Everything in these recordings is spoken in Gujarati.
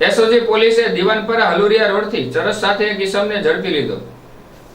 એસઓજી પોલીસે દીવાનપરા હલુરિયા રોડથી ચરસ સાથે એક ઈસમને ઝડપી લીધો.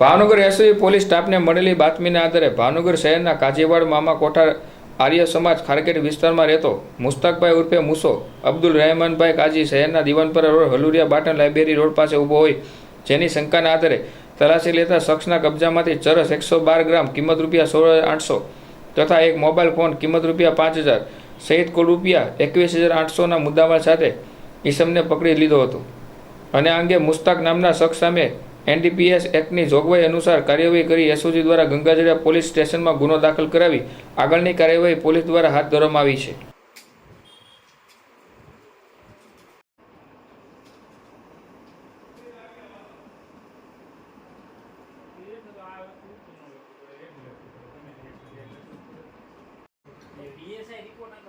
ભાવનગર એસઓજી પોલીસ સ્ટાફને મળેલી બાતમીના આધારે ભાવનગર શહેરના કાજીવાડ મામા કોઠાર આર્ય સમાજ ખારકેટ વિસ્તારમાં રહેતો મુસ્તાકભાઈ ઉર્ફે મુસો અબ્દુલ રહેમાનભાઈ કાજી શહેરના Diwanpara road Haluriya Batan library road પાસે ઊભો હોય. જેની શંકાના આધારે તલાશી લેતા શખ્સના કબજામાંથી ચરસ એકસો બાર ગ્રામ કિંમત રૂપિયા સોળ આઠસો તથા એક મોબાઈલ ફોન કિંમત રૂપિયા પાંચ હજાર સહિત કુલ રૂપિયા એકવીસ હજાર આઠસોના મુદ્દામાલ સાથે ઈસમને પકડી લીધો હતો. અને આ અંગે મુસ્તાક નામના શખ્સ સામે એનડીપીએસ એક્ટની જોગવાઈ અનુસાર કાર્યવાહી કરી એસઓજી દ્વારા ગંગાજળિયા પોલીસ સ્ટેશનમાં ગુનો દાખલ કરાવી આગળની કાર્યવાહી પોલીસ દ્વારા હાથ ધરવામાં આવી છે. રિપોર્ટ નાખો